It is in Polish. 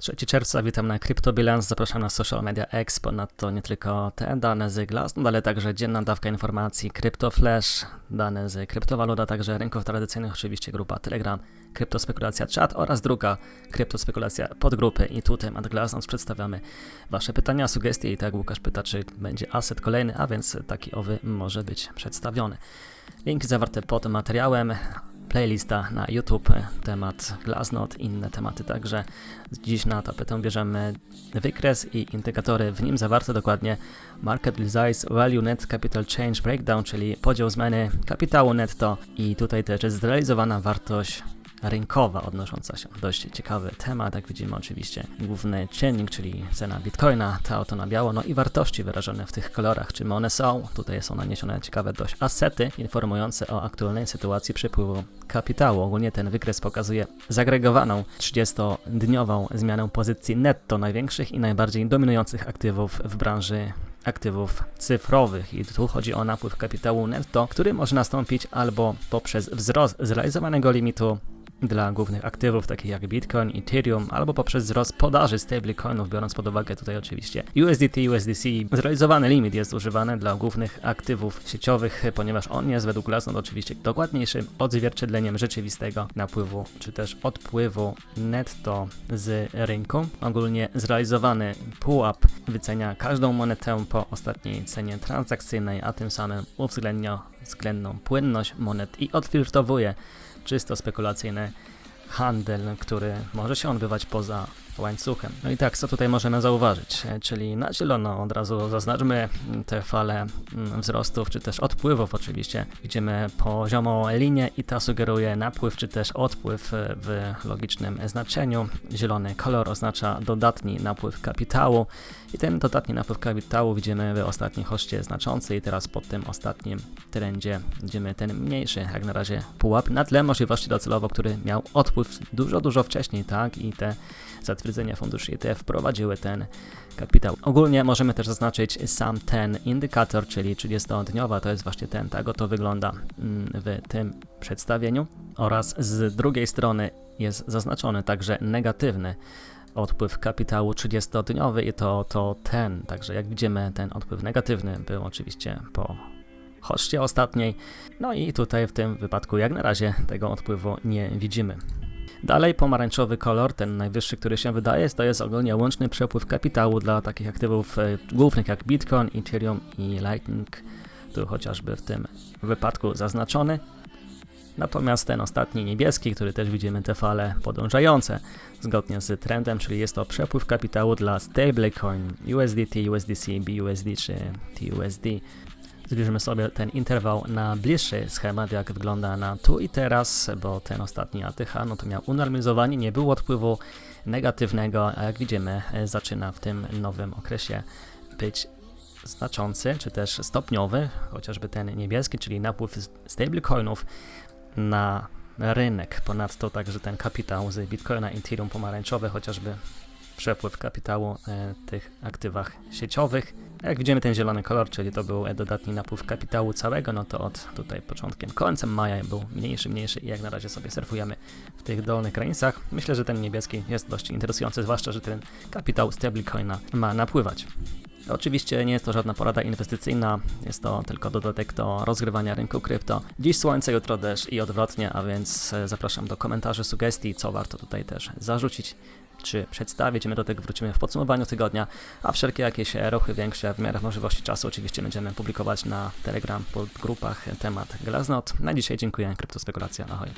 3 czerwca, witam na CryptoBilance, zapraszam na social media X, ponadto nie tylko te dane z Glassnode, ale także dzienna dawka informacji, CryptoFlash, dane z kryptowalut, a także rynków tradycyjnych, oczywiście grupa Telegram, Kryptospekulacja Chat oraz druga Kryptospekulacja podgrupy i tutaj nad Glassnode przedstawiamy Wasze pytania, sugestie i tak Łukasz pyta, czy będzie asset kolejny, a więc taki owy może być przedstawiony. Linki zawarte pod materiałem, playlista na YouTube, temat Glassnode, inne tematy także. Dziś na tapetę bierzemy wykres i indykatory w nim zawarte dokładnie Market Size Value Net Capital Change Breakdown, czyli podział zmiany kapitału netto i tutaj też jest zrealizowana wartość rynkowa odnosząca się. Dość ciekawy temat, jak widzimy oczywiście główny czynnik, czyli cena bitcoina, ta oto na biało, no i wartości wyrażone w tych kolorach, czym one są. Tutaj są naniesione ciekawe dość asety informujące o aktualnej sytuacji przepływu kapitału. Ogólnie ten wykres pokazuje zagregowaną 30-dniową zmianę pozycji netto największych i najbardziej dominujących aktywów w branży aktywów cyfrowych i tu chodzi o napływ kapitału netto, który może nastąpić albo poprzez wzrost zrealizowanego limitu dla głównych aktywów, takich jak Bitcoin, Ethereum, albo poprzez wzrost podaży stablecoinów, biorąc pod uwagę tutaj oczywiście USDT, USDC. Zrealizowany limit jest używany dla głównych aktywów sieciowych, ponieważ on jest według Glassnode oczywiście dokładniejszym odzwierciedleniem rzeczywistego napływu, czy też odpływu netto z rynku. Ogólnie zrealizowany pułap wycenia każdą monetę po ostatniej cenie transakcyjnej, a tym samym uwzględnia względną płynność monet i odfiltrowuje czysto spekulacyjny handel, który może się odbywać poza łańcuchem. No i tak, co tutaj możemy zauważyć? E, czyli na zielono od razu zaznaczmy te fale mm, wzrostów, czy też odpływów oczywiście. Widzimy poziomą linię i ta sugeruje napływ, czy też odpływ e, w logicznym znaczeniu. Zielony kolor oznacza dodatni napływ kapitału i ten dodatni napływ kapitału widzimy w ostatnim hoście znaczący i teraz pod tym ostatnim trendzie widzimy ten mniejszy, jak na razie pułap, na tle możliwości docelowo, który miał odpływ dużo, dużo wcześniej, tak? I te zatwierdzenia funduszy ETF wprowadziły ten kapitał. Ogólnie możemy też zaznaczyć sam ten indykator, czyli 30-dniowa, to jest właśnie ten, tak oto wygląda mm, w tym przedstawieniu. Oraz z drugiej strony jest zaznaczony także negatywny odpływ kapitału 30-dniowy i to, to ten, także jak widzimy ten odpływ negatywny był oczywiście po hoście ostatniej. No i tutaj w tym wypadku jak na razie tego odpływu nie widzimy. Dalej pomarańczowy kolor, ten najwyższy, który się wydaje, to jest ogólnie łączny przepływ kapitału dla takich aktywów e, głównych jak Bitcoin, Ethereum i Lightning, tu chociażby w tym wypadku zaznaczony. Natomiast ten ostatni niebieski, który też widzimy te fale podążające zgodnie z trendem, czyli jest to przepływ kapitału dla stablecoin USDT, USDC, BUSD czy TUSD zbliżymy sobie ten interwał na bliższy schemat, jak wygląda na tu i teraz, bo ten ostatni ATH no to miał unormalizowanie, nie było odpływu negatywnego, a jak widzimy zaczyna w tym nowym okresie być znaczący, czy też stopniowy, chociażby ten niebieski, czyli napływ stablecoinów na rynek. Ponadto także ten kapitał z Bitcoina, Ethereum pomarańczowy, chociażby przepływ kapitału e, tych aktywach sieciowych. Jak widzimy ten zielony kolor, czyli to był dodatni napływ kapitału całego, no to od tutaj początkiem, końcem maja był mniejszy, mniejszy i jak na razie sobie surfujemy w tych dolnych granicach. Myślę, że ten niebieski jest dość interesujący, zwłaszcza, że ten kapitał stablecoina ma napływać. Oczywiście nie jest to żadna porada inwestycyjna, jest to tylko dodatek do rozgrywania rynku krypto. Dziś słońce, jutro deszcz i odwrotnie, a więc e, zapraszam do komentarzy, sugestii, co warto tutaj też zarzucić czy przedstawić. My do tego wrócimy w podsumowaniu tygodnia, a wszelkie jakieś ruchy większe w miarę możliwości czasu oczywiście będziemy publikować na Telegram, pod grupach temat Glaznot. Na dzisiaj dziękuję, kryptospekulacja, ahoj.